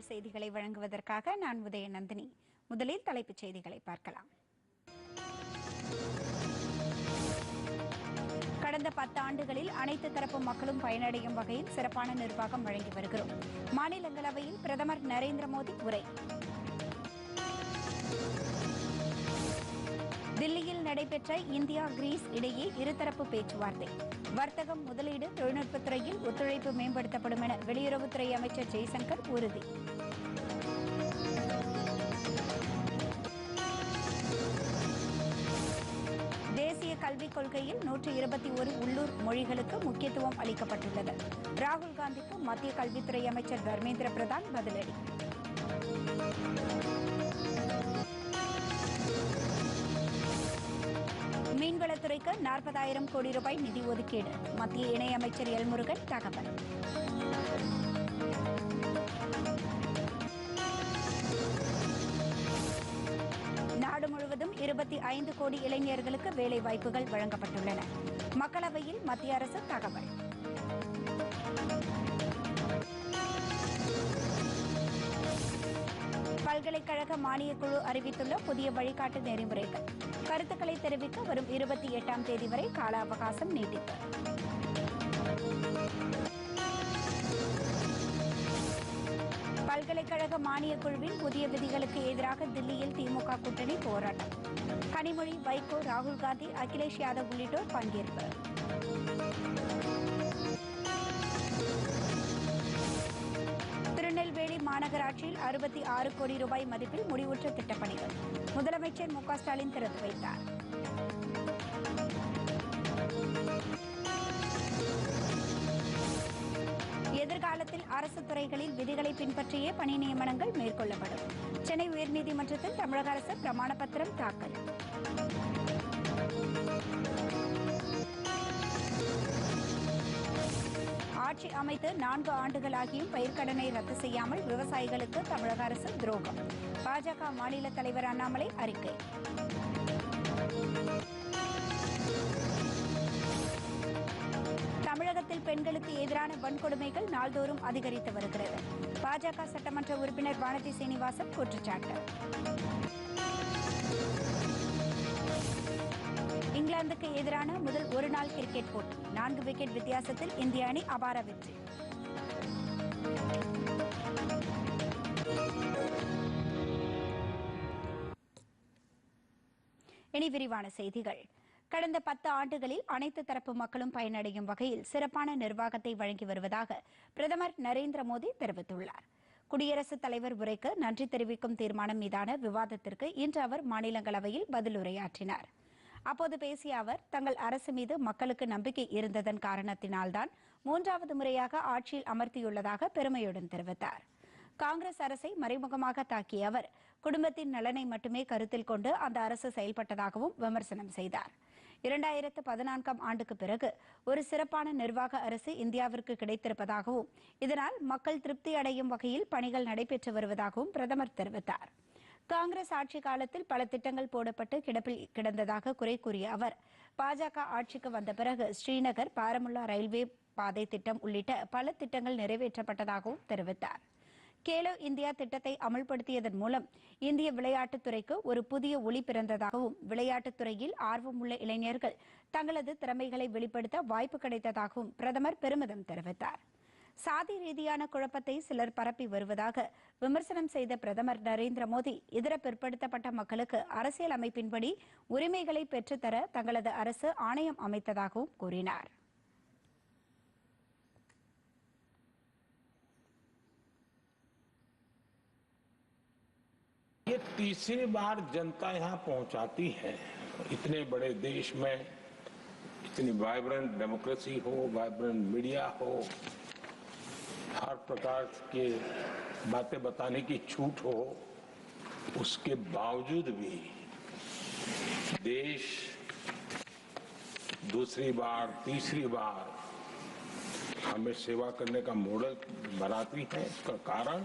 தமிழ் செய்திகளை வழங்குவதற்காக நான் உதயநந்தினி. முதலில் தலைப்புச் செய்திகளை பார்க்கலாம். கடந்த பத்தாண்டுகளில் அனைத்து தரப்பு மக்களும் பயனடையும் வகையில் சிறப்பான நிர்வாகம் வழங்கி வருகிறோம். மாநிலங்களவையில் பிரதமர் நரேந்திர மோடி உரை. தில்லியில் நடைபெற்ற இந்தியா கிரீஸ் இடையே இருதரப்பு பேச்சுவார்த்தை. வர்த்தகம் முதலீடு தொழில்நுட்பத்துறையில் ஒத்துழைப்பு மேம்படுத்தப்படும் என வெளியுறவுத்துறை அமைச்சர் ஜெய்சங்கர் உறுதி. தேசிய கல்விக் கொள்கையில் நூற்று இருபத்தி ஒரு உள்ளூர் மொழிகளுக்கு முக்கியத்துவம் அளிக்கப்பட்டுள்ளது. ராகுல் காந்திக்கு மத்திய கல்வித்துறை அமைச்சர் தர்மேந்திர பிரதான் பதிலடி. மீன்வளத்துறைக்கு நாற்பதாயிரம் கோடி ரூபாய் நிதி ஒதுக்கீடு. மத்திய இணையமைச்சர் எல்முருகன் தகவல். நாடு முழுவதும் இருபத்தி ஐந்து கோடி இளைஞர்களுக்கு வேலை வாய்ப்புகள் வழங்கப்பட்டுள்ளன. மக்களவையில் மத்திய அரசு தகவல். பல்கலைக்கழக மானியக் குழு அறிவித்துள்ள புதிய வழிகாட்டு நெறிமுறைகள். கருத்துக்களை தெரிவிக்க வரும் இருபத்தி எட்டாம் தேதி வரை கால அவகாசம் நீட்டிப்பு. பல்கலைக்கழக மானியக் குழுவின் புதிய விதிகளுக்கு எதிராக தில்லியில் திமுக கூட்டணி போராட்டம். கனிமொழி வைகோ ராகுல் காந்தி அகிலேஷ் யாதவ் உள்ளிட்டோர் பங்கேற்பு. திருநெல்வேலி மாநகராட்சியில் அறுபத்தி ஆறு கோடி ரூபாய் மதிப்பில் முடிவுற்ற திட்டப்பணிகள். முதலமைச்சர் மு க ஸ்டாலின் திறந்து வைத்தார். எதிர்காலத்தில் அரசு துறைகளில் விதிகளை பின்பற்றியே பணி நியமனங்கள் மேற்கொள்ளப்படும். சென்னை உயர்நீதிமன்றத்தில் தமிழக அரசு பிரமாண பத்திரம் தாக்கல். ஆட்சி அமைத்து நான்கு ஆண்டுகளாகியும் பயிர்க்கடனை ரத்து செய்யாமல் விவசாயிகளுக்கு தமிழக அரசு துரோகம். பாஜக மாநில தலைவர் அண்ணாமலை அறிக்கை. தமிழகத்தில் பெண்களுக்கு எதிரான வன்கொடுமைகள் நாள்தோறும் அதிகரித்து வருகிறது. பாஜக சட்டமன்ற உறுப்பினர் வானதி சீனிவாசன் குற்றச்சாட்டு. இங்கிலாந்துக்கு எதிரான முதல் ஒருநாள் கிரிக்கெட் போட்டி. நான்கு விக்கெட் வித்தியாசத்தில் இந்திய அணி அபார வெற்றி. இனி விரிவான செய்திகள். கடந்த பத்து ஆண்டுகளில் அனைத்து தரப்பு மக்களும் பயனடையும் வகையில் சிறப்பான நிர்வாகத்தை வழங்கி வருவதாக பிரதமர் நரேந்திர மோடி தெரிவித்துள்ளார். குடியரசுத் தலைவர் உரைக்கு நன்றி தெரிவிக்கும் தீர்மானம் மீதான விவாதத்திற்கு இன்று அவர் மாநிலங்களவையில் பதிலுரையாற்றினார். அப்போது பேசிய அவர் தங்கள் அரசு மீது மக்களுக்கு நம்பிக்கை இருந்ததன் காரணத்தினால்தான் மூன்றாவது முறையாக ஆட்சியில் அமர்த்தியுள்ளதாக பெருமையுடன் தெரிவித்தார். காங்கிரஸ் அரசை மறைமுகமாக தாக்கிய அவர் குடும்பத்தின் நலனை மட்டுமே கருத்தில் கொண்டு அந்த அரசு செயல்பட்டதாகவும் விமர்சனம் செய்தார். இரண்டாயிரத்து பதினான்காம் ஆண்டுக்கு பிறகு ஒரு சிறப்பான நிர்வாக அரசு இந்தியாவிற்கு கிடைத்திருப்பதாகவும் இதனால் மக்கள் திருப்தி அடையும் வகையில் பணிகள் நடைபெற்று வருவதாகவும் பிரதமர் தெரிவித்தார். காங்கிரஸ் ஆட்சி காலத்தில் பல திட்டங்கள் போடப்பட்டு கிடப்பில் கிடந்ததாக குறை கூறிய அவர் பாஜக ஆட்சிக்கு வந்த பிறகு ஸ்ரீநகர் பாரமுல்லா ரயில்வே பாதை திட்டம் உள்ளிட்ட பல திட்டங்கள் நிறைவேற்றப்பட்டதாகவும் தெரிவித்தார். கேலோ இந்தியா திட்டத்தை அமல்படுத்தியதன் மூலம் இந்திய விளையாட்டுத்துறைக்கு ஒரு புதிய ஒளி பிறந்ததாகவும் விளையாட்டுத்துறையில் ஆர்வமுள்ள இளைஞர்கள் தங்களது திறமைகளை வெளிப்படுத்த வாய்ப்பு கிடைத்ததாகவும் பிரதமர் பெருமிதம் தெரிவித்தார். சாதி ரீதியான குழப்பத்தை சிலர் பரப்பி வருவதாக விமர்சனம் செய்த பிரதமர் நரேந்திர மோடி இதர பிற்படுத்தப்பட்ட மக்களுக்கு அரசியல் அமைப்பின்படி உரிமைகளை பெற்றுத்தர தங்களது அரசு ஆணையம் அமைத்ததாகவும் கூறினார் ये तीसरी बार जनता यहाँ पहुंचाती है इतने बड़े देश में इतनी वाइब्रेंट डेमोक्रेसी हो वाइब्रेंट मीडिया हो हर प्रकार के बातें बताने की छूट हो, उसके बावजूद भी देश दूसरी बार, तीसरी बार हमें सेवा करने का मॉडल बनाती है। इसका कारण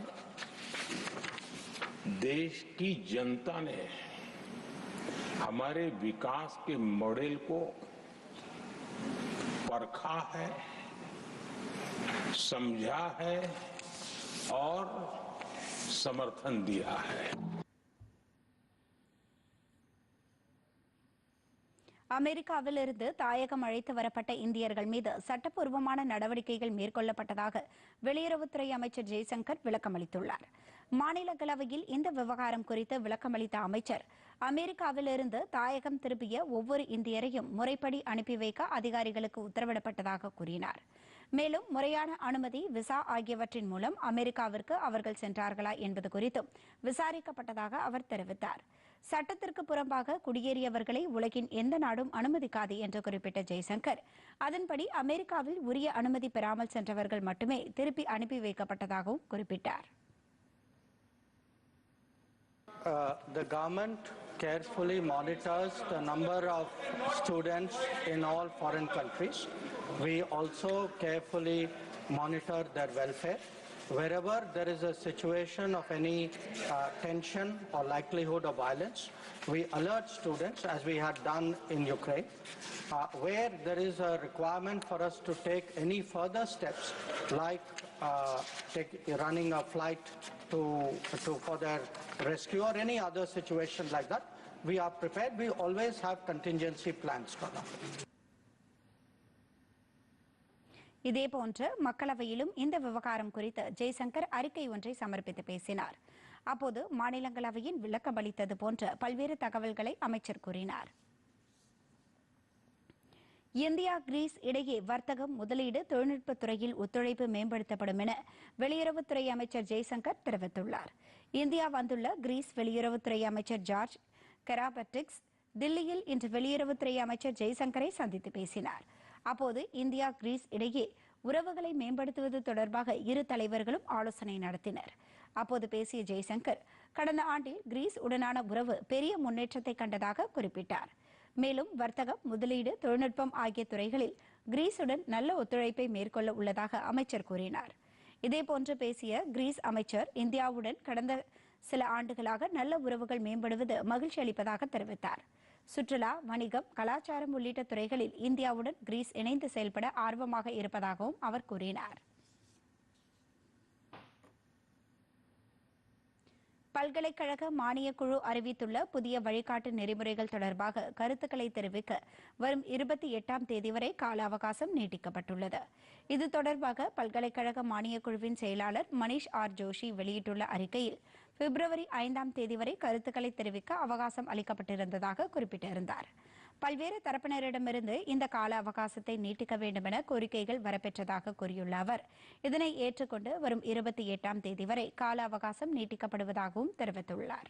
देश की जनता ने हमारे विकास के मॉडल को परखा है। समझा है और समर्थन दिया है அமெரிக்காவிலிருந்து தாயகம் அழைத்து வரப்பட்ட இந்தியர்கள் மீது சட்டப்பூர்வமான நடவடிக்கைகள் மேற்கொள்ளப்பட்டதாக வெளியுறவுத்துறை அமைச்சர் ஜெய்சங்கர் விளக்கமளித்துள்ளார் மாநிலங்களவையில் இந்த விவகாரம் குறித்து விளக்கமளித்த அமைச்சர் அமெரிக்காவிலிருந்து தாயகம் திரும்பிய ஒவ்வொரு இந்தியரையும் முறைப்படி அனுப்பி வைக்க அதிகாரிகளுக்கு உத்தரவிடப்பட்டதாக கூறினார் மேலும் முறையான அனுமதி விசா ஆகியவற்றின் மூலம் அமெரிக்காவிற்கு அவர்கள் சென்றார்களா என்பது குறித்தும் விசாரிக்கப்பட்டதாக அவர் தெரிவித்தார். சட்டத்திற்கு புறம்பாக குடியேறியவர்களை உலகின் எந்த நாடும் அனுமதிக்காது என்று குறிப்பிட்ட ஜெய்சங்கர் அதன்படி அமெரிக்காவில் உரிய அனுமதி பெறாமல் சென்றவர்கள் மட்டுமே திருப்பி அனுப்பி வைக்கப்பட்டதாகவும் குறிப்பிட்டார். Uh, the government carefully monitors the number of students in all foreign countries. We also carefully monitor their welfare. Wherever there is a situation of any uh, tension or likelihood of violence, we alert students, as we had done in Ukraine. Uh, where there is a requirement for us to take any further steps, like uh, take, running a flight to, to for their rescue or any other situation like that, we are prepared. We always have contingency plans for that. இதேபோன்று மக்களவையிலும் இந்த விவகாரம் குறித்து ஜெய்சங்கர் அறிக்கை ஒன்றை சமர்ப்பித்து பேசினார் அப்போது மாநிலங்களவையின் விளக்கமளித்தது போன்ற பல்வேறு தகவல்களை அமைச்சர் கூறினார் இந்தியா கிரீஸ் இடையே வர்த்தகம் முதலீடு தொழில்நுட்பத் துறையில் ஒத்துழைப்பு மேம்படுத்தப்படும் என வெளியுறவுத்துறை அமைச்சர் ஜெய்சங்கர் தெரிவித்துள்ளார். இந்தியா வந்துள்ள கிரீஸ் வெளியுறவுத்துறை அமைச்சர் ஜார்ஜ் கெராபட்டிக்ஸ் தில்லியில் இன்று வெளியுறவுத்துறை அமைச்சர் ஜெய்சங்கரை சந்தித்து பேசினார். அப்போது இந்தியா கிரீஸ் இடையே உறவுகளை மேம்படுத்துவது தொடர்பாக இரு தலைவர்களும் ஆலோசனை நடத்தினர். அப்போது பேசிய ஜெய்சங்கர் கடந்த ஆண்டில் கிரீஸ் உடனான உறவு பெரிய முன்னேற்றத்தை கண்டதாக குறிப்பிட்டார். மேலும் வர்த்தகம் முதலீடு தொழில்நுட்பம் ஆகிய துறைகளில் கிரீஸுடன் நல்ல ஒத்துழைப்பை மேற்கொள்ள உள்ளதாக அமைச்சர் கூறினார். இதேபோன்று பேசிய கிரீஸ் அமைச்சர் இந்தியாவுடன் கடந்த சில ஆண்டுகளாக நல்ல உறவுகள் மேம்படுவது மகிழ்ச்சி அளிப்பதாக தெரிவித்தார். சுற்றுலா வணிகம் கலாச்சாரம் உள்ளிட்ட துறைகளில் இந்தியாவுடன் கிரீஸ் இணைந்து செயல்பட ஆர்வமாக இருப்பதாகவும் அவர் கூறினார். பல்கலைக்கழக மானியக் குழு அறிவித்துள்ள புதிய வழிகாட்டு நெறிமுறைகள் தொடர்பாக கருத்துக்களை தெரிவிக்க வரும் இருபத்தி எட்டாம் தேதி வரை கால அவகாசம் நீட்டிக்கப்பட்டுள்ளது. இது தொடர்பாக பல்கலைக்கழக மானியக் குழுவின் செயலாளர் மணிஷ் ஆர் ஜோஷி வெளியிட்டுள்ள அறிக்கையில் பிப்ரவரி ஐந்தாம் தேதி வரை கருத்துக்களை தெரிவிக்க அவகாசம் அளிக்கப்பட்டிருந்ததாக குறிப்பிட்டிருந்தார். பல்வேறு தரப்பினரிடமிருந்து இந்த கால அவகாசத்தை நீட்டிக்க வேண்டும் என கோரிக்கைகள் வரப்பெற்றதாக கூறியுள்ள அவர். இதனை ஏற்றுக்கொண்டு வரும் இருபத்தி எட்டாம் தேதி வரை கால அவகாசம் நீட்டிக்கப்படுவதாகவும் தெரிவித்துள்ளார்.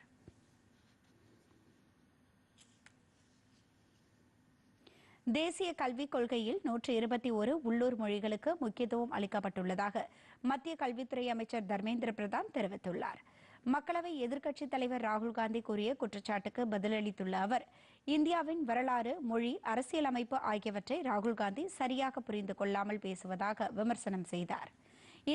தேசிய கல்விக் கொள்கையில் நூற்று இருபத்தி ஒரு உள்ளூர் மொழிகளுக்கு முக்கியத்துவம் அளிக்கப்பட்டுள்ளதாக மத்திய கல்வித்துறை அமைச்சர் தர்மேந்திர பிரதான் தெரிவித்துள்ளார். மக்களவை எதிர்க்கட்சித் தலைவர் ராகுல் காந்தி கூறிய குற்றச்சாட்டுக்கு பதிலளித்துள்ள அவர் இந்தியாவின் வரலாறு மொழி அரசியலமைப்பு ஆகியவற்றை ராகுல் காந்தி சரியாக புரிந்து கொள்ளாமல் பேசுவதாக விமர்சனம் செய்தார்.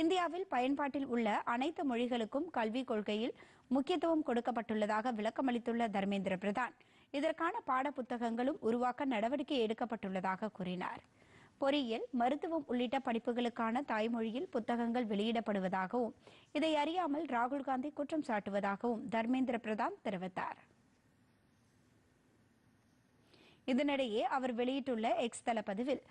இந்தியாவில் பயன்பாட்டில் உள்ள அனைத்து மொழிகளுக்கும் கல்விக் கொள்கையில் முக்கியத்துவம் கொடுக்கப்பட்டுள்ளதாக விளக்கமளித்துள்ள தர்மேந்திர பிரதான் இதற்கான பாட புத்தகங்களும் உருவாக்க நடவடிக்கை எடுக்கப்பட்டுள்ளதாக கூறினார். பொறியியல் மருத்துவம் உள்ளிட்ட படிப்புகளுக்கான தாய்மொழியில் புத்தகங்கள் வெளியிடப்படுவதாகவும் இதை அறியாமல் ராகுல்காந்தி குற்றம் சாட்டுவதாகவும் தர்மேந்திர பிரதான் தெரிவித்தார். இதனிடையே அவர் வெளியிட்டுள்ள எக்ஸ் தள பதிவில்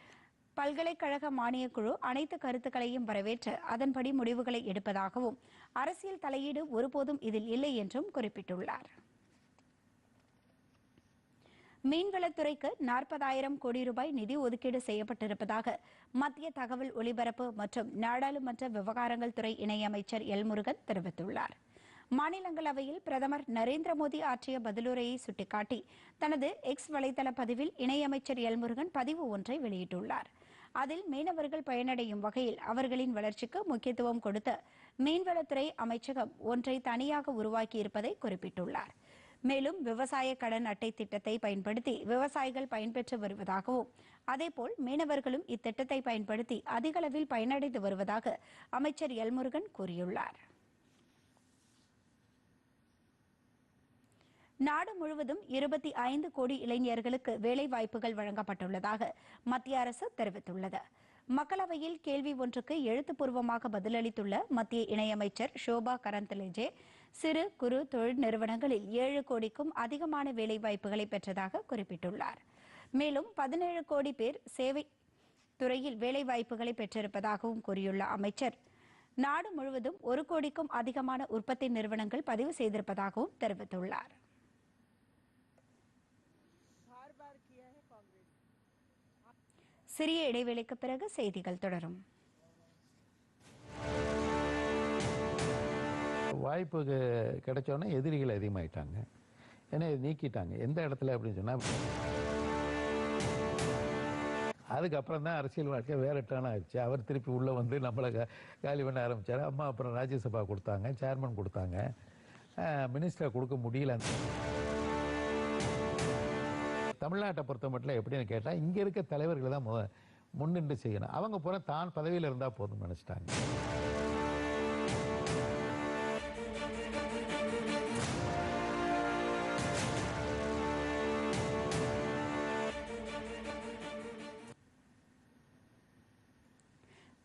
பல்கலைக்கழக மானியக் குழு அனைத்து கருத்துக்களையும் வரவேற்று அதன்படி முடிவுகளை எடுப்பதாகவும் அரசியல் தலையீடு ஒருபோதும் இதில் இல்லை என்றும் குறிப்பிட்டுள்ளார். மீன்வளத்துறைக்கு நாற்பதாயிரம் கோடி ரூபாய் நிதி ஒதுக்கீடு செய்யப்பட்டிருப்பதாக மத்திய தகவல் ஒலிபரப்பு மற்றும் நாடாளுமன்ற விவகாரங்கள் துறை இணையமைச்சர் எல் முருகன் தெரிவித்துள்ளார். மாநிலங்களவையில் பிரதமர் நரேந்திர மோடி ஆற்றிய பதிலுரையை சுட்டிக்காட்டி தனது எக்ஸ் வலைதள பதிவில் இணையமைச்சர் எல்முருகன் பதிவு ஒன்றை வெளியிட்டுள்ளார். அதில் மீனவர்கள் பயனடையும் வகையில் அவர்களின் வளர்ச்சிக்கு முக்கியத்துவம் கொடுத்த மீன்வளத்துறை அமைச்சகம் ஒன்றை தனியாக உருவாக்கியிருப்பதை குறிப்பிட்டுள்ளார். மேலும் விவசாய கடன் அட்டை திட்டத்தை பயன்படுத்தி விவசாயிகள் பயன்பெற்று வருவதாகவும் அதேபோல் மீனவர்களும் இத்திட்டத்தை பயன்படுத்தி அதிகளவில் பயனடைந்து வருவதாக அமைச்சர் எல்முருகன் கூறியுள்ளார். நாடு முழுவதும் இருபத்தி ஐந்து கோடி இளைஞர்களுக்கு வேலை வாய்ப்புகள் வழங்கப்பட்டுள்ளதாக மத்திய அரசு தெரிவித்துள்ளது. மக்களவையில் கேள்வி ஒன்றுக்கு எழுத்துப்பூர்வமாக பதிலளித்துள்ள மத்திய இணையமைச்சர் ஷோபா கரந்தலிஜே சிறு குறு தொழில் நிறுவனங்களில் ஏழு கோடிக்கும் அதிகமான வேலைவாய்ப்புகளை பெற்றதாக குறிப்பிட்டுள்ளார். மேலும் பதினேழு கோடி பேர் சேவை துறையில் வேலைவாய்ப்புகளை பெற்றிருப்பதாகவும் கூறியுள்ள அமைச்சர் நாடு முழுவதும் ஒரு கோடிக்கும் அதிகமான உற்பத்தி நிறுவனங்கள் பதிவு செய்திருப்பதாகவும் தெரிவித்துள்ளார். சிறிய இடைவெளிக்கு பிறகு செய்திகள் தொடரும். வாய்ப்பு கிடைச்சோன்னே எதிரிகள் அதிகமாயிட்டாங்க. ஏன்னா இது நீக்கிட்டாங்க. எந்த இடத்துல அப்படின்னு சொன்னால் அதுக்கப்புறம் தான் அரசியல் வாழ்க்கை வேற டேர்ன் ஆயிடுச்சு. அவர் திருப்பி உள்ளே வந்து நம்மளை காலி பண்ண ஆரம்பிச்சார். அம்மா அப்புறம் ராஜ்யசபா கொடுத்தாங்க சேர்மன் கொடுத்தாங்க. மினிஸ்டர் கொடுக்க முடியல. தமிழ்நாட்டை பொறுத்த மட்டும் எப்படின்னு கேட்டால் இங்கே இருக்க தலைவர்களை தான் முன்னின்று செய்யணும். அவங்க பூரா தான் பதவியில் இருந்தால் போதும்னு நினச்சிட்டாங்க.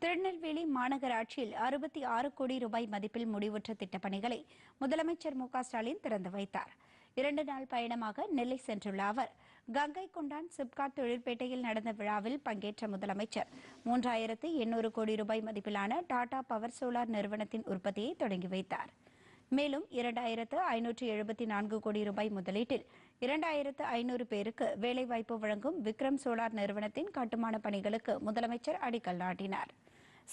திருநெல்வேலி மாநகராட்சியில் அறுபத்தி ஆறு கோடி ரூபாய் மதிப்பில் முடிவுற்ற திட்டப்பணிகளை முதலமைச்சர் மு க ஸ்டாலின் திறந்து வைத்தார். இரண்டு நாள் பயணமாக நெல்லை சென்றுள்ள அவர் கங்கை கொண்டான் சிப்காட் தொழிற்பேட்டையில் நடந்த விழாவில் பங்கேற்ற முதலமைச்சர். மூன்றாயிரத்து எண்ணூறு கோடி ரூபாய் மதிப்பிலான டாடா பவர் சோலார் நிறுவனத்தின் உற்பத்தியை தொடங்கி வைத்தார். மேலும் இரண்டாயிரத்து ஐநூற்று எழுபத்தி நான்கு கோடி ரூபாய் முதலீட்டில் இரண்டாயிரத்து ஐநூறு பேருக்கு வேலைவாய்ப்பு வழங்கும் விக்ரம் சோலார் நிறுவனத்தின் கட்டுமான பணிகளுக்கு முதலமைச்சர் அடிக்கல் நாட்டினார்.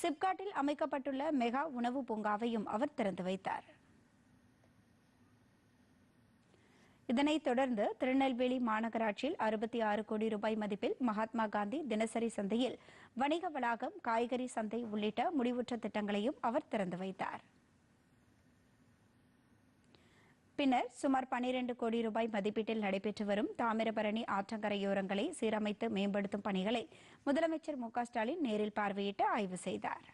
சிப்காட்டில் அமைக்கப்பட்டுள்ள மெகா உணவு பூங்காவையும் அவர் திறந்து வைத்தார். இதனைத் தொடர்ந்து திருநெல்வேலி மாநகராட்சியில் அறுபத்தி ஆறு கோடி ரூபாய் மதிப்பில் மகாத்மா காந்தி தினசரி சந்தையில் வணிக வளாகம் காய்கறி சந்தை உள்ளிட்ட முடிவுற்ற திட்டங்களையும் அவர் திறந்து வைத்தார். பின்னர் சுமார் 12 கோடி ரூபாய் மதிப்பீட்டில் நடைபெற்று வரும் தாமிரபரணி ஆற்றங்கரையோரங்களை சீரமைத்து மேம்படுத்தும் பணிகளை முதலமைச்சர் மு ஸ்டாலின் நேரில் பார்வையிட்டு ஆய்வு செய்தார்.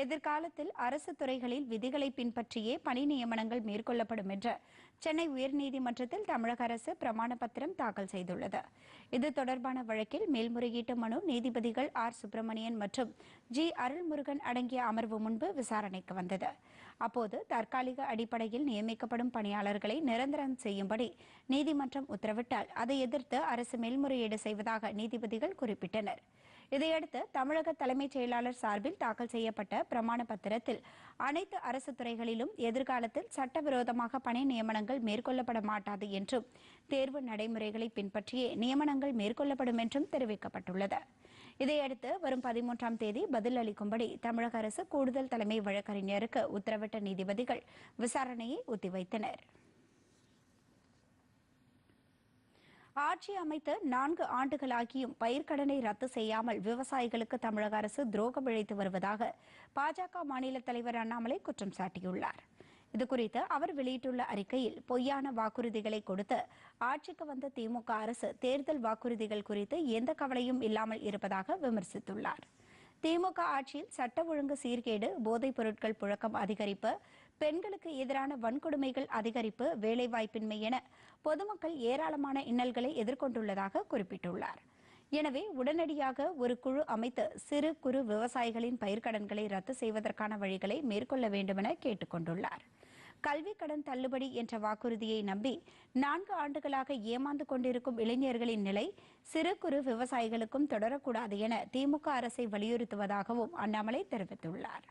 எதிர்காலத்தில் அரசு துறைகளில் விதிகளை பின்பற்றியே பணி நியமனங்கள் மேற்கொள்ளப்படும் என்று சென்னை உயர்நீதிமன்றத்தில் தமிழக அரசு பிரமாண பத்திரம் தாக்கல் செய்துள்ளது. இது தொடர்பான வழக்கில் மேல்முறையீட்டு மனு நீதிபதிகள் ஆர். சுப்பிரமணியன் மற்றும் ஜி. அருள்முருகன் அடங்கிய அமர்வு முன்பு விசாரணைக்கு வந்தது. அப்போது தற்காலிக அடிப்படையில் நியமிக்கப்படும் பணியாளர்களை நிரந்தரம் செய்யும்படி நீதிமன்றம் உத்தரவிட்டால் அதை எதிர்த்து அரசு மேல்முறையீடு செய்வதாக நீதிபதிகள் குறிப்பிட்டனர். இதையடுத்து தமிழக தலைமைச் செயலாளர் சார்பில் தாக்கல் செய்யப்பட்ட பிரமாண பத்திரத்தில் அனைத்து அரசு துறைகளிலும் எதிர்காலத்தில் சட்டவிரோதமாக பணி நியமனங்கள் மேற்கொள்ளப்பட மாட்டாது என்றும் தேர்வு நடைமுறைகளை பின்பற்றியே நியமனங்கள் மேற்கொள்ளப்படும் என்றும் தெரிவிக்கப்பட்டுள்ளது. இதையடுத்து வரும் பதிமூன்றாம் தேதி பதில் அளிக்கும்படி தமிழக அரசு கூடுதல் தலைமை வழக்கறிஞருக்கு உத்தரவிட்ட நீதிபதிகள் விசாரணையை ஒத்திவைத்தனர். ஆட்சி அமைத்து நான்கு ஆண்டுகளாகியும் பயிர்க்கடனை ரத்து செய்யாமல் விவசாயிகளுக்கு தமிழக அரசு துரோகம் இழைத்து வருவதாக பாஜக மாநில தலைவர் அண்ணாமலை குற்றம் சாட்டியுள்ளார். இதுகுறித்து அவர் வெளியிட்டுள்ள அறிக்கையில் பொய்யான வாக்குறுதிகளை கொடுத்து ஆட்சிக்கு வந்த திமுக அரசு தேர்தல் வாக்குறுதிகள் குறித்து எந்த கவலையும் இல்லாமல் இருப்பதாக விமர்சித்துள்ளார். திமுக ஆட்சியில் சட்ட ஒழுங்கு சீர்கேடு போதைப் பொருட்கள் புழக்கம் அதிகரிப்பு பெண்களுக்கு எதிரான வன்கொடுமைகள் அதிகரிப்பு வேலைவாய்ப்பின்மை என பொதுமக்கள் ஏராளமான இன்னல்களை எதிர்கொண்டுள்ளதாக குறிப்பிட்டுள்ளார். எனவே உடனடியாக ஒரு குழு அமைத்து சிறு குறு விவசாயிகளின் பயிர்க்கடன்களை ரத்து செய்வதற்கான வழிகளை மேற்கொள்ள வேண்டுமென கேட்டுக் கொண்டுள்ளார் கல்விக் கடன் தள்ளுபடி என்ற வாக்குறுதியை நம்பி நான்கு ஆண்டுகளாக ஏமாந்து கொண்டிருக்கும் இளைஞர்களின் நிலை சிறு குறு விவசாயிகளுக்கும் தொடரக்கூடாது என திமுக அரசை வலியுறுத்துவதாகவும் அண்ணாமலை தெரிவித்துள்ளார்.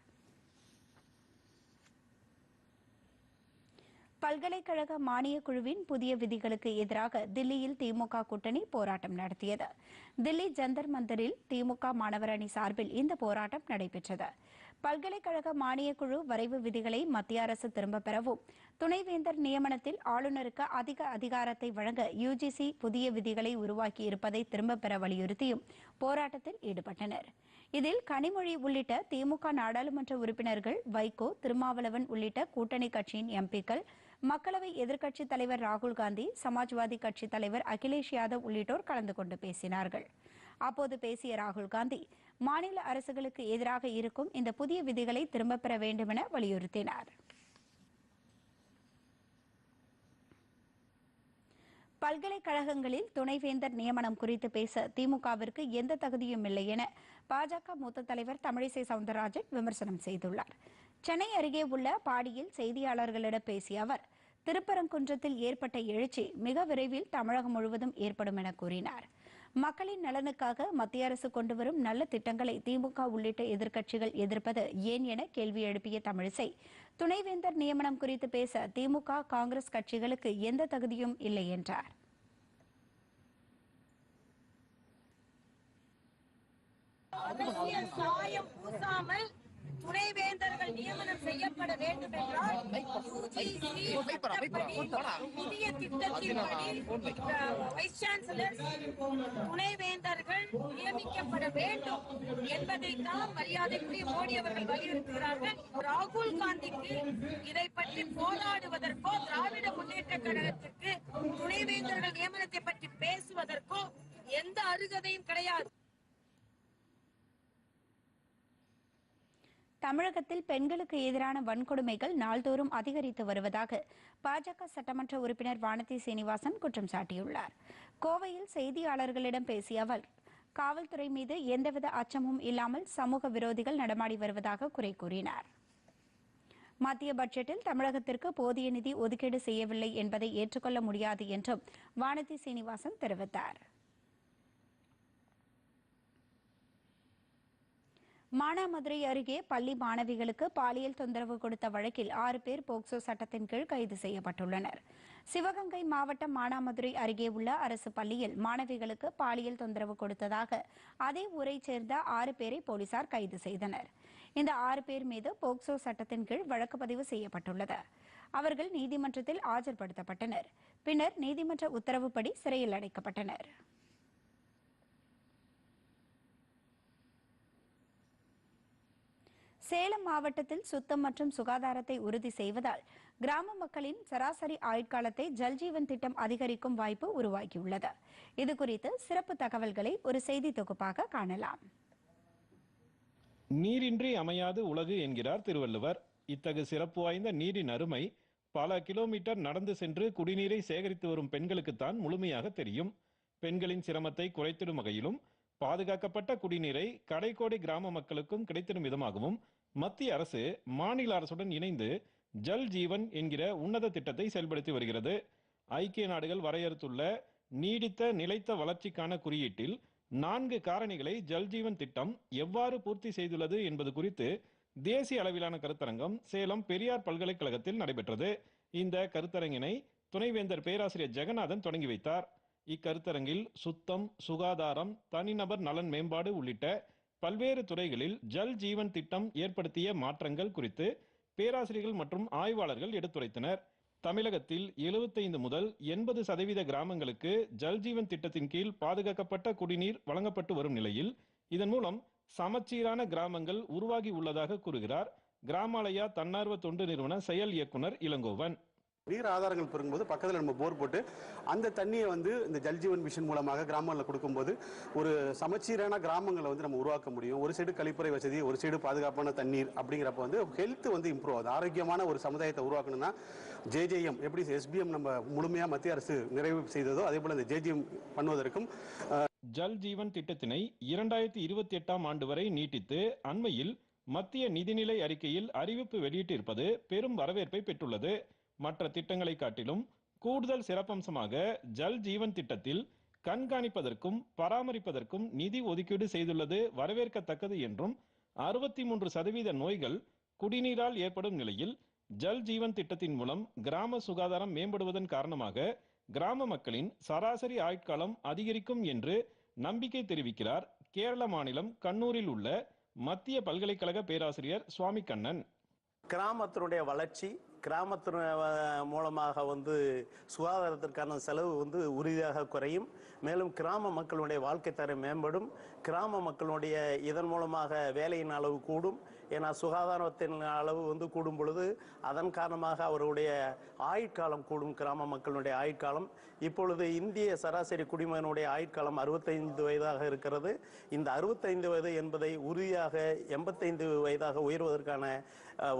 பல்கலைக்கழக மானியக் குழுவின் புதிய விதிகளுக்கு எதிராக தில்லியில் திமுக கூட்டணி போராட்டம் நடத்தியது. தில்லி ஜந்தர் மந்தரில் திமுக மாணவர் அணி சார்பில் இந்த போராட்டம் நடைபெற்றது. பல்கலைக்கழக மானியக் குழு வரைவு விதிகளை மத்திய அரசு திரும்பப் பெறவும் துணைவேந்தர் நியமனத்தில் ஆளுநருக்கு அதிக அதிகாரத்தை வழங்க யுஜிசி புதிய விதிகளை உருவாக்கி இருப்பதை திரும்பப் பெற வலியுறுத்தியும் போராட்டத்தில் ஈடுபட்டனர். இதில் கனிமொழி உள்ளிட்ட திமுக நாடாளுமன்ற உறுப்பினர்கள் வைகோ திருமாவளவன் உள்ளிட்ட கூட்டணி கட்சியின் எம்பிக்கள் மக்களவை எதிர்க்கட்சித் தலைவர் ராகுல் காந்தி சமாஜ்வாதி கட்சித் தலைவர் அகிலேஷ் யாதவ் உள்ளிட்டோர் கலந்து கொண்டு பேசினார்கள். அப்போது பேசிய ராகுல் காந்தி மாநில அரசுகளுக்கு எதிராக இருக்கும் இந்த புதிய விதிகளை திரும்பப் பெற வேண்டும் என வலியுறுத்தினார். பல்கலைக்கழகங்களில் துணைவேந்தர் நியமனம் குறித்து பேச திமுகவிற்கு எந்த தகுதியும் இல்லை என பாஜக மூத்த தலைவர் தமிழிசை சவுந்தரராஜன் விமர்சனம் செய்துள்ளார். சென்னை அருகே உள்ள பாடியில் செய்தியாளர்களிடம் பேசிய அவர் திருப்பரங்குன்றத்தில் ஏற்பட்ட எழுச்சி மிக விரைவில் தமிழகம் முழுவதும் ஏற்படும் என கூறினார். மக்களின் நலனுக்காக மத்திய அரசு கொண்டு வரும் நல்ல திட்டங்களை திமுக உள்ளிட்ட எதிர்க்கட்சிகள் எதிர்ப்பது ஏன் என கேள்வி எழுப்பிய தமிழிசை துணைவேந்தர் நியமனம் குறித்து பேச திமுக காங்கிரஸ் கட்சிகளுக்கு எந்த தகுதியும் இல்லை என்றார். அரசியல் சாயம் பூசாமல் துணைவேந்தர்கள் நியமனம் செய்யப்பட வேண்டும் என்றால் புதிய திட்டத்தின்படி அஹ், வைஸ் சான்சலர் துணைவேந்தர்கள் நியமிக்கப்பட வேண்டும் என்பதைத்தான் மரியாதைக்குரிய மோடி அவர்கள் வலியுறுத்துகிறார்கள். ராகுல் காந்திக்கு இதை பற்றி போராடுவதற்கோ திராவிட முன்னேற்ற கழகத்திற்கு துணைவேந்தர்கள் நியமனத்தை பற்றி பேசுவதற்கோ எந்த அருகதையும் கிடையாது. தமிழகத்தில் பெண்களுக்கு எதிரான வன்கொடுமைகள் நாள்தோறும் அதிகரித்து வருவதாக பாஜக சட்டமன்ற உறுப்பினர் வானதி சீனிவாசன் குற்றம் சாட்டியுள்ளார். கோவையில் செய்தியாளர்களிடம் பேசிய அவர் காவல்துறை மீது எந்தவித அச்சமும் இல்லாமல் சமூக விரோதிகள் நடமாடி வருவதாக குறை கூறினார். மத்திய பட்ஜெட்டில் தமிழகத்திற்கு போதிய நிதி ஒதுக்கீடு செய்யவில்லை என்பதை ஏற்றுக்கொள்ள முடியாது என்றும் வானதி சீனிவாசன் தெரிவித்தார். மானாமதுரை அருகே பள்ளி மாணவிகளுக்கு பாலியல் தொந்தரவு கொடுத்த வழக்கில் ஆறு பேர் போக்சோ சட்டத்தின் கீழ் கைது செய்யப்பட்டுள்ளனர். சிவகங்கை மாவட்டம் மானாமதுரை அருகே உள்ள அரசு பள்ளியில் மாணவிகளுக்கு பாலியல் தொந்தரவு கொடுத்ததாக அதே ஊரைச் சேர்ந்த ஆறு பேரை போலீசார் கைது செய்தனர். இந்த ஆறு பேர் மீது போக்சோ சட்டத்தின் கீழ் வழக்கு பதிவு செய்யப்பட்டுள்ளது. அவர்கள் நீதிமன்றத்தில் ஆஜர்படுத்தப்பட்டனர். பின்னர் நீதிமன்ற உத்தரவுப்படி சிறையில் அடைக்கப்பட்டனர். சேலம் மாவட்டத்தில் சுத்தம் மற்றும் சுகாதாரத்தை உறுதி செய்வதால் கிராம மக்களின் சராசரி ஆயுட்காலத்தை ஜல்ஜீவன் திட்டம் அதிகரிக்கும் வாய்ப்பு உருவாகியுள்ளது. இது குறித்து சிறப்பு தகவல்களை ஒரு செய்தி தொகுப்பாக காணலாம். நீரின்றி அமையாது உலகு என்கிறார் திருவள்ளுவர். இத்தகு சிறப்பு வாய்ந்த நீரின் அருமை பல கிலோமீட்டர் நடந்து சென்று குடிநீரை சேகரித்து வரும் பெண்களுக்குத்தான் முழுமையாக தெரியும். பெண்களின் சிரமத்தை குறைத்திடும் வகையிலும் பாதுகாக்கப்பட்ட குடிநீரை கடைக்கோடி கிராம மக்களுக்கும் கிடைத்திடும் விதமாகவும் மத்திய அரசு மாநில அரசுடன் இணைந்து ஜல் ஜீவன் என்கிற உன்னத திட்டத்தை செயல்படுத்தி வருகிறது. ஐக்கிய நாடுகள் வரையறுத்துள்ள நீடித்த நிலைத்த வளர்ச்சிக்கான குறியீட்டில் நான்கு காரணிகளை ஜல்ஜீவன் திட்டம் எவ்வாறு பூர்த்தி செய்துள்ளது என்பது குறித்து தேசிய அளவிலான கருத்தரங்கம் சேலம் பெரியார் பல்கலைக்கழகத்தில் நடைபெற்றது. இந்த கருத்தரங்கினை துணைவேந்தர் பேராசிரியர் ஜெகநாதன் தொடங்கி வைத்தார். இக்கருத்தரங்கில் சுத்தம் சுகாதாரம் தனிநபர் நலன் மேம்பாடு உள்ளிட்ட பல்வேறு துறைகளில் ஜல் ஜீவன் திட்டம் ஏற்படுத்திய மாற்றங்கள் குறித்து பேராசிரியர்கள் மற்றும் ஆய்வாளர்கள் எடுத்துரைத்தனர். தமிழகத்தில் 75 முதல் எண்பது சதவீத கிராமங்களுக்கு ஜல்ஜீவன் திட்டத்தின் கீழ் பாதுகாக்கப்பட்ட குடிநீர் வழங்கப்பட்டு வரும் நிலையில் இதன் மூலம் சமச்சீரான கிராமங்கள் உருவாகி உள்ளதாக கூறுகிறார். கிராமாலயா தன்னார்வ தொண்டு நிறுவன செயல் இயக்குனர் இளங்கோவன். நீர் ஆதாரங்கள் பெருங்கும்போது பக்கத்தில் நம்ம போர் போட்டு அந்த தண்ணியை வந்து இந்த ஜல்ஜீவன் மிஷன் மூலமாக கிராமங்களில் கொடுக்கும்போது ஒரு சமச்சீரான கிராமங்களை வந்து நம்ம உருவாக்க முடியும். ஒரு சைடு கழிப்பறை வசதி ஒரு சைடு பாதுகாப்பான தண்ணீர் அப்படிங்கிறப்ப வந்து ஹெல்த் வந்து இம்ப்ரூவ் ஆகுது. ஆரோக்கியமான ஒரு சமுதாயத்தை உருவாக்கணும்னா ஜேஜேஎம் எப்படி எஸ்பிஎம் நம்ம முழுமையாக மத்திய அரசு நிறைவு செய்ததோ அதே போல் இந்த ஜேஜிஎம் பண்ணுவதற்கும் ஜல் ஜீவன் திட்டத்தினை இரண்டாயிரத்தி இருபத்தி எட்டாம் ஆண்டு வரை நீட்டித்து அண்மையில் மத்திய நிதிநிலை அறிக்கையில் அறிவிப்பு வெளியிட்டிருப்பது பெரும் வரவேற்பை பெற்றுள்ளது. மற்ற திட்டங்களை காட்டிலும் கூடுதல் சிறப்பம்சமாக ஜல் ஜீவன் திட்டத்தில் கண்காணிப்பதற்கும் பராமரிப்பதற்கும் நிதி ஒதுக்கீடு செய்துள்ளது வரவேற்கத்தக்கது என்றும் அறுபத்தி மூன்று சதவீத நோய்கள் குடிநீரால் ஏற்படும் நிலையில் ஜல் ஜீவன் திட்டத்தின் மூலம் கிராம சுகாதாரம் மேம்படுவதன் காரணமாக கிராம மக்களின் சராசரி ஆயுட்காலம் அதிகரிக்கும் என்று நம்பிக்கை தெரிவிக்கிறார் கேரள மாநிலம் கண்ணூரில் உள்ள மத்திய பல்கலைக்கழக பேராசிரியர் சுவாமி கண்ணன் கிராமத்தினுடைய வளர்ச்சி கிராமத்தின் மூலமாக வந்து சுகாதாரத்திற்கான செலவு வந்து உறுதியாக குறையும். மேலும் கிராம மக்களுடைய வாழ்க்கை தரம் மேம்படும். கிராம மக்களுடைய இதன் மூலமாக வேலையின் அளவு கூடும். ஏன்னா சுகாதாரத்தின் அளவு வந்து கூடும் பொழுது அதன் காரணமாக அவருடைய ஆயுட்காலம் கூடும் கிராம மக்களுடைய ஆயுட்காலம். இப்பொழுது இந்திய சராசரி குடிமகனுடைய ஆயுட்காலம் அறுபத்தைந்து வயதாக இருக்கிறது. இந்த அறுபத்தைந்து வயது என்பதை உறுதியாக எண்பத்தைந்து வயதாக உயர்வதற்கான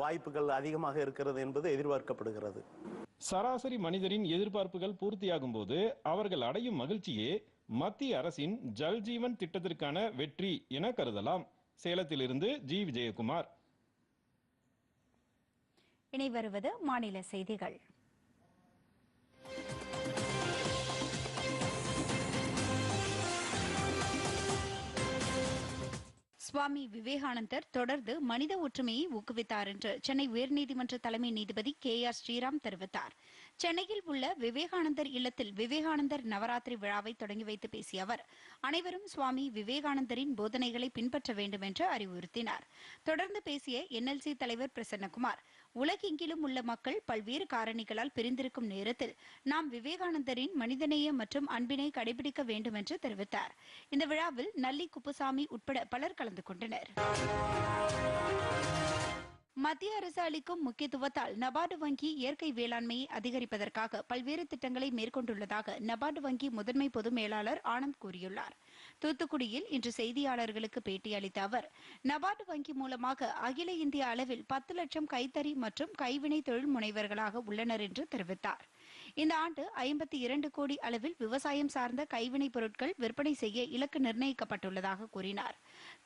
வாய்ப்புகள் அதிகமாக இருக்கிறது என்பது எதிர்பார்க்கப்படுகிறது. சராசரி மனிதரின் எதிர்பார்ப்புகள் பூர்த்தியாகும் போது அவர்கள் அடையும் மகிழ்ச்சியே மத்திய அரசின் ஜல்ஜீவன் திட்டத்திற்கான வெற்றி என கருதலாம். சேலத்திலிருந்து ஜி விஜயகுமார். இனி வருவது மாநில செய்திகள். சுவாமி விவேகானந்தர் தொடர்ந்து மனித ஒற்றுமையை ஊக்குவித்தார் என்று சென்னை உயர்நீதிமன்ற தலைமை நீதிபதி கே ஆர் ஸ்ரீராம் தெரிவித்தார். சென்னையில் உள்ள விவேகானந்தர் இல்லத்தில் விவேகானந்தர் நவராத்திரி விழாவை தொடங்கி வைத்து பேசிய அவர் அனைவரும் சுவாமி விவேகானந்தரின் போதனைகளை பின்பற்ற வேண்டும் என்று அறிவுறுத்தினார். தொடர்ந்து பேசிய என்எல்சி தலைவர் பிரசன்னகுமார் உலகெங்கிலும் உள்ள மக்கள் பல்வேறு காரணிகளால் பிரிந்திருக்கும் நேரத்தில் நாம் விவேகானந்தரின் மனிதநேய மற்றும் அன்பினை கடைபிடிக்க வேண்டும் என்று தெரிவித்தார். இந்த விழாவில் நல்லி குப்புசாமி உட்பட பலர் கலந்து கொண்டனர். மத்திய அரசு அளிக்கும் முக்கியத்துவத்தால் நபார்டு வங்கி இயற்கை வேளாண்மையை அதிகரிப்பதற்காக பல்வேறு திட்டங்களை மேற்கொண்டுள்ளதாக நபார்டு வங்கி முதன்மை பொது மேலாளர் ஆனந்த் கூறியுள்ளார். தூத்துக்குடியில் இன்று செய்தியாளர்களுக்கு பேட்டியளித்த அவர் நபார்டு வங்கி மூலமாக அகில இந்திய அளவில் பத்து லட்சம் கைத்தறி மற்றும் கைவினை தொழில் முனைவர்களாக உள்ளனர் என்று தெரிவித்தார். இந்த ஆண்டு ஐம்பத்தி இரண்டு கோடி அளவில் விவசாயம் சார்ந்த கைவினைப் பொருட்கள் விற்பனை செய்ய இலக்கு நிர்ணயிக்கப்பட்டுள்ளதாக கூறினார்.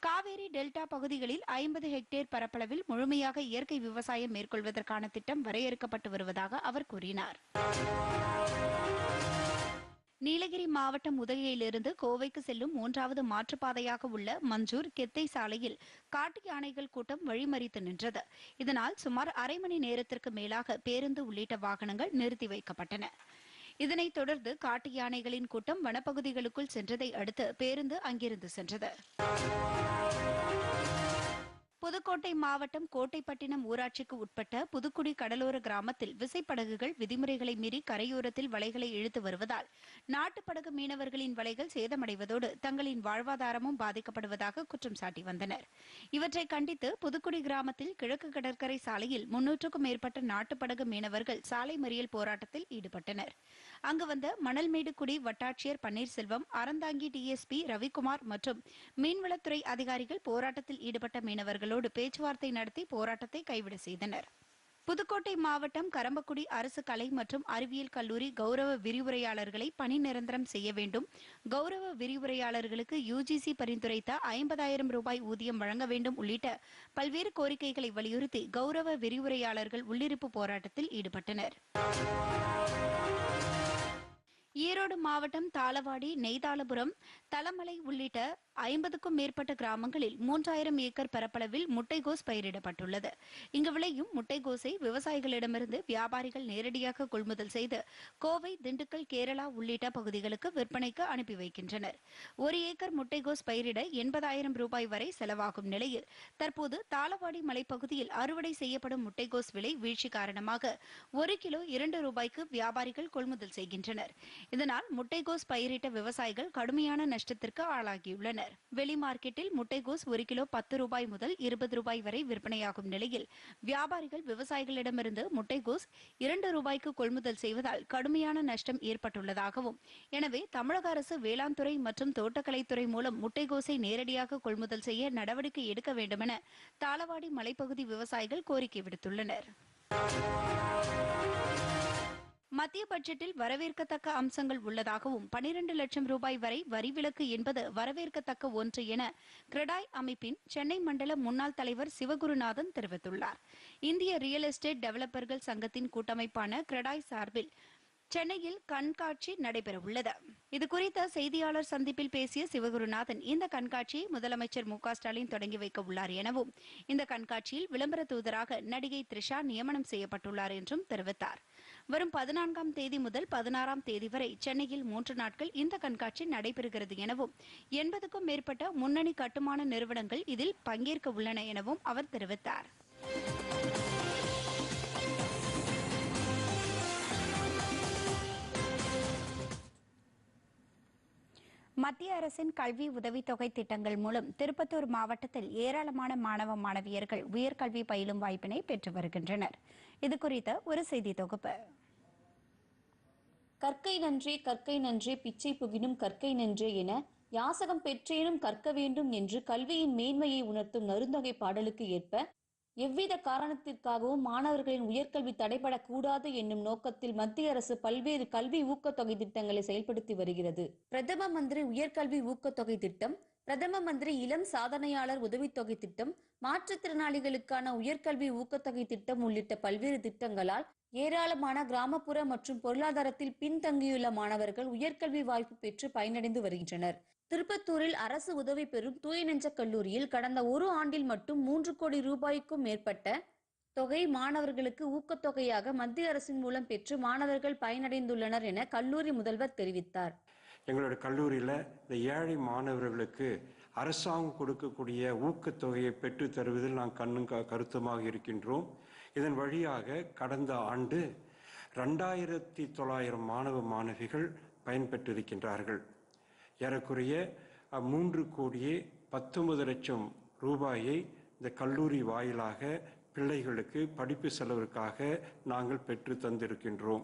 காவேரி டெல்டா பகுதிகளில் ஐம்பது ஹெக்டேர் பரப்பளவில் முழுமையாக இயற்கை விவசாயம் மேற்கொள்வதற்கான திட்டம் வரையறுக்கப்பட்டு வருவதாக அவர் கூறினார். நீலகிரி மாவட்டம் உதகையிலிருந்து கோவைக்கு செல்லும் மூன்றாவது மாற்றுப்பாதையாக உள்ள மஞ்சூர் கெத்தை சாலையில் காட்டு யானைகள் கூட்டம் வழிமறித்து நின்றது. இதனால் சுமார் அரை மணி நேரத்திற்கு மேலாக பேருந்து உள்ளிட்ட வாகனங்கள் நிறுத்தி வைக்கப்பட்டன. இதனைத் தொடர்ந்து காட்டு யானைகளின் கூட்டம் வனப்பகுதிகளுக்குள் சென்றதை அடுத்து பேருந்து அங்கிருந்து சென்றது. புதுக்கோட்டை மாவட்டம் கோட்டைப்பட்டினம் ஊராட்சிக்கு உட்பட்ட புதுக்குடி கடலோர கிராமத்தில் விசைப்படகுகள் விதிமுறைகளை மீறி கரையோரத்தில் வலைகளை இழுத்து வருவதால் நாட்டுப்படகு மீனவர்களின் வலைகள் சேதமடைவதோடு தங்களின் வாழ்வாதாரமும் பாதிக்கப்படுவதாக குற்றம் சாட்டி வந்தனர். இவற்றை கண்டித்து புதுக்குடி கிராமத்தில் கிழக்கு கடற்கரை சாலையில் முன்னூற்றுக்கும் மேற்பட்ட நாட்டுப்படகு மீனவர்கள் சாலை மறியல் போராட்டத்தில் ஈடுபட்டனர். அங்கு வந்த மணல்மேடுகுடி வட்டாட்சியர் பன்னீர்செல்வம் அறந்தாங்கி டிஎஸ்பி ரவிக்குமார் மற்றும் மீன்வளத்துறை அதிகாரிகள் போராட்டத்தில் ஈடுபட்ட மீனவர்களோடு பேச்சுவார்த்தை நடத்தி போராட்டத்தை கைவிட செய்தனர். புதுக்கோட்டை மாவட்டம் கரம்பக்குடி அரசு கலை மற்றும் அறிவியல் கல்லூரி கௌரவ விரிவுரையாளர்களை பணி நிரந்தரம் செய்ய வேண்டும். கௌரவ விரிவுரையாளர்களுக்கு யுஜிசி பரிந்துரைத்த ஐம்பதாயிரம் ரூபாய் ஊதியம் வழங்க வேண்டும் உள்ளிட்ட பல்வேறு கோரிக்கைகளை வலியுறுத்தி கௌரவ விரிவுரையாளர்கள் உள்ளிருப்பு போராட்டத்தில் ஈடுபட்டனர். ஈரோடு மாவட்டம் தாளவாடி நெய்தாளபுரம் தலமலை உள்ளிட்ட ஐம்பதுக்கும் மேற்பட்ட கிராமங்களில் மூன்றாயிரம் ஏக்கர் பரப்பளவில் முட்டைகோஸ் பயிரிடப்பட்டுள்ளது. இங்கு விளையும் முட்டைகோஸை விவசாயிகளிடமிருந்து வியாபாரிகள் நேரடியாக கொள்முதல் செய்து கோவை திண்டுக்கல் கேரளா உள்ளிட்ட பகுதிகளுக்கு விற்பனைக்கு அனுப்பி வைக்கின்றனர். ஒரு ஏக்கர் முட்டைகோஸ் பயிரிட எண்பதாயிரம் ரூபாய் வரை செலவாகும் நிலையில் தற்போது தாளவாடி மலைப்பகுதியில் அறுவடை செய்யப்படும் முட்டைகோஸ் விலை வீழ்ச்சி காரணமாக ஒரு கிலோ இரண்டு ரூபாய்க்கு வியாபாரிகள் கொள்முதல் செய்கின்றனர். இதனால் முட்டைகோஸ் பயிரிட்ட விவசாயிகள் கடுமையான நஷ்டத்திற்கு ஆளாகியுள்ளனர். வெளி மார்க்கெட்டில் முட்டைகோஸ் ஒரு கிலோ பத்து ரூபாய் முதல் இருபது ரூபாய் வரை விற்பனையாகும் நிலையில் வியாபாரிகள் விவசாயிகளிடமிருந்து முட்டைகோஸ் இரண்டு ரூபாய்க்கு கொள்முதல் செய்வதால் கடுமையான நஷ்டம் ஏற்பட்டுள்ளதாகவும் எனவே தமிழக அரசு வேளாண் துறை மற்றும் தோட்டக்கலைத்துறை மூலம் முட்டைகோஸை நேரடியாக கொள்முதல் செய்ய நடவடிக்கை எடுக்க வேண்டுமென தாளவாடி மலைப்பகுதி விவசாயிகள் கோரிக்கை விடுத்துள்ளனர். மத்திய பட்ஜெட்டில் வரவேற்கத்தக்க அம்சங்கள் உள்ளதாகவும் பனிரெண்டு லட்சம் ரூபாய் வரை வரி விலக்கு என்பது வரவேற்கத்தக்க ஒன்று என கிரடாய் அமைப்பின் சென்னை மண்டல முன்னாள் தலைவர் சிவகுருநாதன் தெரிவித்துள்ளார். இந்திய ரியல் எஸ்டேட் டெவலப்பர்கள் சங்கத்தின் கூட்டமைப்பான கிரடாய் சார்பில் சென்னையில் கண்காட்சி நடைபெறவுள்ளது. இது குறித்த செய்தியாளர் சந்திப்பில் பேசிய சிவகுருநாதன் இந்த கண்காட்சியை முதலமைச்சர் மு ஸ்டாலின் தொடங்கி வைக்க உள்ளார் எனவும் இந்த கண்காட்சியில் விளம்பர தூதராக நடிகை த்ரிஷா நியமனம் செய்யப்பட்டுள்ளார் என்றும் தெரிவித்தார். வரும் பதினான்காம் தேதி முதல் பதினாறாம் தேதி வரை சென்னையில் மூன்று நாட்கள் இந்த கண்காட்சி நடைபெறுகிறது எனவும் எண்பதுக்கும் மேற்பட்ட முன்னணி கட்டுமான நிறுவனங்கள் இதில் பங்கேற்க உள்ளன எனவும் அவர் தெரிவித்தார். மத்திய அரசின் கல்வி உதவித்தொகை திட்டங்கள் மூலம் திருப்பத்தூர் மாவட்டத்தில் ஏராளமான மாணவ மாணவியர்கள் உயர்கல்வி பயிலும் வாய்ப்பினை பெற்று வருகின்றனர். இது குறித்த ஒரு செய்தி தொகுப்பு. கற்கை நன்றே கற்கை நன்றே பிச்சை புகினும் கற்கை நன்றே என யாசகம் பெற்றேனும் கற்க வேண்டும் என்று கல்வியின் மேன்மையை உணர்த்தும் நருந்தொகை பாடலுக்கு ஏற்ப எவ்வித காரணத்திற்காகவும் மாணவர்களின் உயர்கல்வி தடைபடக்கூடாது என்னும் நோக்கத்தில் மத்திய அரசு பல்வேறு கல்வி ஊக்கத்தொகை திட்டங்களை செயல்படுத்தி வருகிறது. பிரதம மந்திரி உயர்கல்வி ஊக்கத்தொகை திட்டம் பிரதம மந்திரி இளம் சாதனையாளர் உதவித்தொகை திட்டம் மாற்றுத்திறனாளிகளுக்கான உயர்கல்வி ஊக்கத்தொகை திட்டம் உள்ளிட்ட பல்வேறு திட்டங்களால் ஏராளமான கிராமப்புற மற்றும் பொருளாதாரத்தில் பின்தங்கியுள்ள மாணவர்கள் உயர்கல்வி வாய்ப்பு பெற்று பயனடைந்து வருகின்றனர். திருப்பத்தூரில் அரசு உதவி பெறும் தூய நெஞ்ச கல்லூரியில் கடந்த ஒரு ஆண்டில் மட்டும் மூன்று கோடி ரூபாய்க்கும் மேற்பட்ட தொகை மாணவர்களுக்கு ஊக்கத்தொகையாக மத்திய அரசின் மூலம் பெற்று மாணவர்கள் பயனடைந்துள்ளனர் என கல்லூரி முதல்வர் தெரிவித்தார். எங்களோட கல்லூரியில் இந்த ஏழை மாணவர்களுக்கு அரசாங்கம் கொடுக்கக்கூடிய ஊக்கத்தொகையை பெற்று தருவதில் நாம் கண்ணும் க- கருத்துமாக இருக்கின்றோம். இதன் வழியாக கடந்த ஆண்டு ரெண்டாயிரத்தி தொள்ளாயிரம் மாணவ மாணவிகள் பயன்பெற்றிருக்கின்றார்கள். ஏறக்குறைய மூன்று கோடியே பத்தொன்பது லட்சம் ரூபாயை இந்த கல்லூரி வாயிலாக பிள்ளைகளுக்கு படிப்பு செலவிற்காக நாங்கள் பெற்று தந்திருக்கின்றோம்.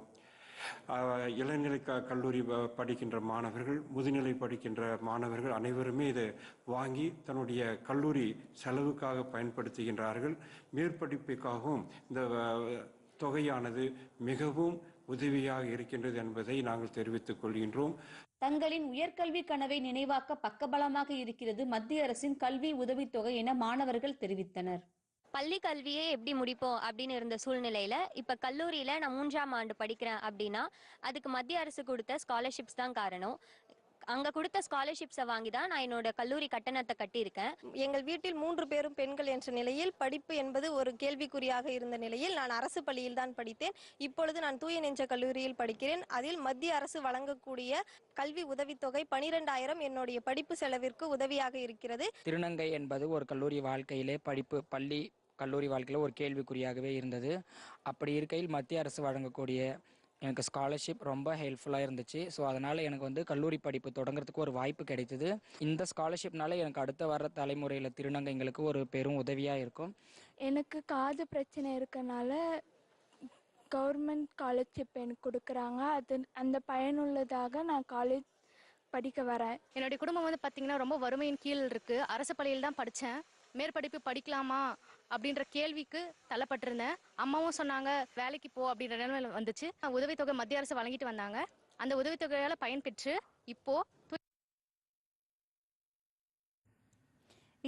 இளநிலை க கல்லூரி படிக்கின்ற மாணவர்கள் முதுநிலை படிக்கின்ற மாணவர்கள் அனைவருமே இதை வாங்கி தன்னுடைய கல்லூரி செலவுக்காக பயன்படுத்துகின்றார்கள். மேற்படிப்புக்காகவும் இந்த தொகையானது மிகவும் உதவியாக இருக்கின்றது என்பதை நாங்கள் தெரிவித்துக் கொள்கின்றோம். தங்களின் உயர்கல்வி கனவை நினைவாக்க பக்கபலமாக இருக்கிறது மத்திய அரசின் கல்வி உதவித்தொகை என மாணவர்கள் தெரிவித்தனர். பள்ளி கல்வியே எப்படி முடிப்போம் அப்படின்னு இருந்த சூழ்நிலையில இப்ப கல்லூரியில நான் மூன்றாம் ஆண்டு படிக்கிறேன் அப்படின்னா அதுக்கு மத்திய அரசு கொடுத்த ஸ்காலர்ஷிப்ஸ் தான் காரணம். அங்க கொடுத்த ஸ்காலர்ஷிப்ஸை வாங்கி தான் நான் என்னோட கல்லூரி கட்டணத்தை கட்டியிருக்கேன். எங்கள் வீட்டில் மூன்று பேரும் பெண்கள் என்ற நிலையில் படிப்பு என்பது ஒரு கேள்விக்குறியாக இருந்த நிலையில் நான் அரசு பள்ளியில் தான் படித்தேன். இப்பொழுது நான் தூய நெஞ்ச கல்லூரியில் படிக்கிறேன். அதில் மத்திய அரசு வழங்கக்கூடிய கல்வி உதவித்தொகை பனிரெண்டாயிரம் என்னுடைய படிப்பு செலவிற்கு உதவியாக இருக்கிறது. திருநங்கை என்பது ஒரு கல்லூரி வாழ்க்கையிலே படிப்பு பள்ளி கல்லூரி வாழ்க்கையில் ஒரு கேள்விக்குறியாகவே இருந்தது. அப்படி இருக்கையில் மத்திய அரசு வழங்கக்கூடிய எனக்கு ஸ்காலர்ஷிப் ரொம்ப ஹெல்ப்ஃபுல்லாக இருந்துச்சு. ஸோ அதனால் எனக்கு வந்து கல்லூரி படிப்பு தொடங்குறதுக்கு ஒரு வாய்ப்பு கிடைத்தது. இந்த ஸ்காலர்ஷிப்னால எனக்கு அடுத்த வர தலைமுறையில் திருநங்கைங்களுக்கு ஒரு பெரும் உதவியாக இருக்கும். எனக்கு காது பிரச்சனை இருக்கனால கவர்மெண்ட் ஸ்காலர்ஷிப் எனக்கு கொடுக்குறாங்க. அது அந்த பயனுள்ளதாக நான் காலேஜ் படிக்க வரேன். என்னுடைய குடும்பம் வந்து பார்த்தீங்கன்னா ரொம்ப வறுமையின் கீழ் இருக்கு. அரசு பள்ளியில் தான் படித்தேன் மேற்படிப்பு படிக்கலாமா? அப்படின்ற கேள்விக்கு தள்ளப்பட்டிருந்தேன். அம்மாவும் சொன்னாங்க வேலைக்கு போ அப்படின்ற நிலைமை வந்துச்சு. உதவித்தொகை மத்திய அரசு வழங்கிட்டு வந்தாங்க. அந்த உதவித்தொகையால பயன்பெற்று இப்போ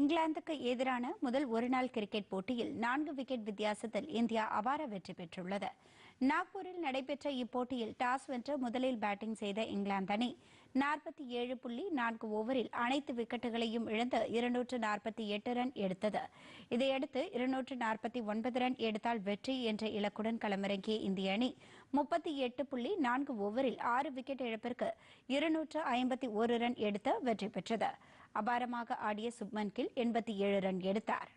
இங்கிலாந்துக்கு எதிரான முதல் ஒருநாள் கிரிக்கெட் போட்டியில் நான்கு விக்கெட் வித்தியாசத்தில் இந்தியா அபார வெற்றி பெற்றுள்ளது. நாக்பூரில் நடைபெற்ற இப்போட்டியில் டாஸ் வென்று முதலில் பேட்டிங் செய்த இங்கிலாந்து அணி நாற்பத்தி ஏழு புள்ளி நான்கு ஓவரில் அனைத்து விக்கெட்டுகளையும் இழந்து இருநூற்று நாற்பத்தி எட்டு ரன் எடுத்தது. இதையடுத்து இருநூற்று நாற்பத்தி ஒன்பது ரன் எடுத்தால் வெற்றி என்ற இலக்குடன் களமிறங்கிய இந்திய அணி முப்பத்தி எட்டு புள்ளி நான்கு ஓவரில் ஆறு விக்கெட் இழப்பிற்கு இருநூற்று ஐம்பத்தி ஒரு ரன் எடுத்து வெற்றி பெற்றது. அபாரமாக ஆடிய சுப்மன் கில் எண்பத்தி ஏழு ரன் எடுத்தார்.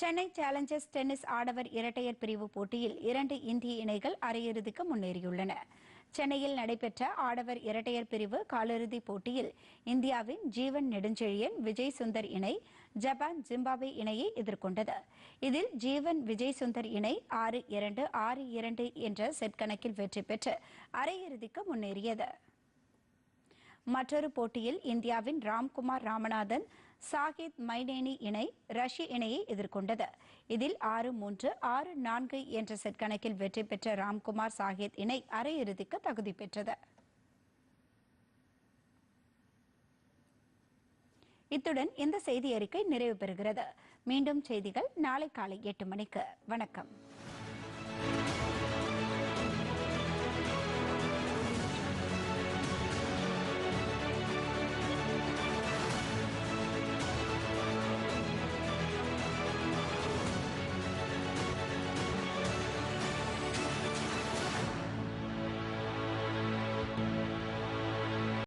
சென்னை சேலஞ்சர்ஸ் டென்னிஸ் ஆடவர் இரட்டையர் பிரிவு போட்டியில் இரண்டு இந்திய இணைகள் அரையிறுதிக்கு முன்னேறியுள்ளன. சென்னையில் நடைபெற்ற ஆடவர் இரட்டையர் பிரிவு காலிறுதிப் போட்டியில் இந்தியாவின் ஜீவன் நெடுஞ்செழியன் விஜய் சுந்தர் இணை ஜப்பான் ஜிம்பாப்வே இணையை எதிர்கொண்டது. இதில் ஜீவன் விஜய் சுந்தர் இணை ஆறு இரண்டு ஆறு இரண்டு என்ற செட் கணக்கில் வெற்றி பெற்று அரையிறுதிக்கு முன்னேறியது. மற்றொரு போட்டியில் இந்தியாவின் ராம்குமார் ராமநாதன் சாகித் மைனேனி இணை ரஷ்ய இணையை எதிர்கொண்டது. இதில் ஆறு மூன்று ஆறு நான்கு என்ற செட் கணக்கில் வெற்றி பெற்ற ராம்குமார் சாகித் இணை அரையிறுதிக்கு தகுதி பெற்றது. இத்துடன் இந்த செய்தி அறிக்கை நிறைவு பெறுகிறது. மீண்டும் செய்திகள் நாளை காலை எட்டு மணிக்கு. வணக்கம்.